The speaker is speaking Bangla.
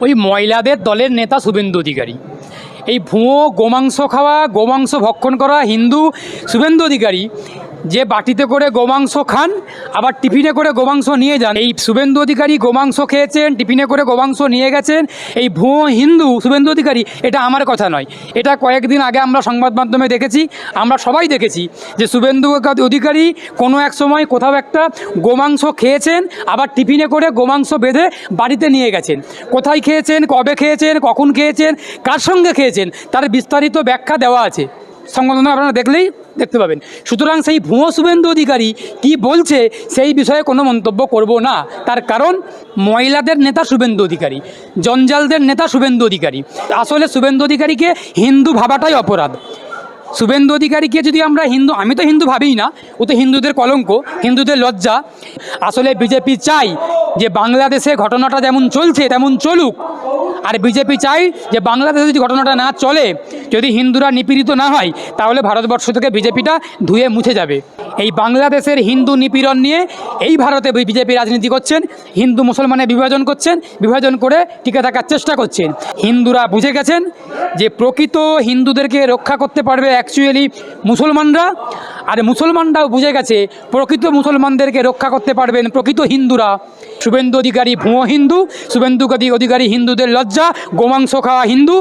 ওই মহিলাদের দলের নেতা শুভেন্দু অধিকারী। এই ভুয়ো গোমাংস খাওয়া, গোমাংস ভক্ষণ করা হিন্দু শুভেন্দু অধিকারী যে বাটিতে করে গোমাংস খান, আবার টিফিনে করে গোমাংস নিয়ে যান। এই শুভেন্দু অধিকারী গোমাংস খেয়েছেন, টিফিনে করে গোমাংস নিয়ে গেছেন। এই ভুয়ো হিন্দু শুভেন্দু অধিকারী, এটা আমার কথা নয়। এটা কয়েকদিন আগে আমরা সংবাদ মাধ্যমে দেখেছি, আমরা সবাই দেখেছি যে শুভেন্দু অধিকারী কোনো এক সময় কোথাও একটা গোমাংস খেয়েছেন, আবার টিফিনে করে গোমাংস বেঁধে বাড়িতে নিয়ে গেছেন। কোথায় খেয়েছেন, কবে খেয়েছেন, কখন খেয়েছেন, কার সঙ্গে খেয়েছেন, তার বিস্তারিত ব্যাখ্যা দেওয়া আছে। সংবাদ আপনারা দেখলেই দেখতে পাবেন। সুতরাং সেই ভুয়ো শুভেন্দু অধিকারী কি বলছে সেই বিষয়ে কোনো মন্তব্য করব না। তার কারণ, মহিলাদের নেতা শুভেন্দু অধিকারী, জঞ্জালদের নেতা শুভেন্দু অধিকারী। আসলে শুভেন্দু অধিকারীকে হিন্দু ভাবাটাই অপরাধ। শুভেন্দু অধিকারীকে যদি আমরা হিন্দু, আমি তো হিন্দু ভাবিই না, ও তো হিন্দুদের কলঙ্ক, হিন্দুদের লজ্জা। আসলে বিজেপি চাই যে বাংলাদেশে ঘটনাটা যেমন চলছে, তেমন চলুক। আর বিজেপি চাই যে বাংলাদেশে যদি ঘটনাটা না চলে, যদি হিন্দুরা নিপীড়িত না হয়, তাহলে ভারতবর্ষ থেকে বিজেপিটা ধুয়ে মুছে যাবে। এই বাংলাদেশের হিন্দু নিপীড়ন নিয়ে এই ভারতে বিজেপি রাজনীতি করছেন, হিন্দু মুসলমানে বিভাজন করছেন, বিভাজন করে টিকে থাকার চেষ্টা করছেন। হিন্দুরা বুঝে গেছেন যে প্রকৃত হিন্দুদেরকে রক্ষা করতে পারবে অ্যাকচুয়ালি মুসলমানরা, আর মুসলমানরাও বুঝে গেছে প্রকৃত মুসলমানদেরকে রক্ষা করতে পারবেন প্রকৃত হিন্দুরা। শুভেন্দু অধিকারী ভুয়ো হিন্দু শুভেন্দু অধিকারী হিন্দুদের লজ্জা গোমাংস খাওয়া হিন্দু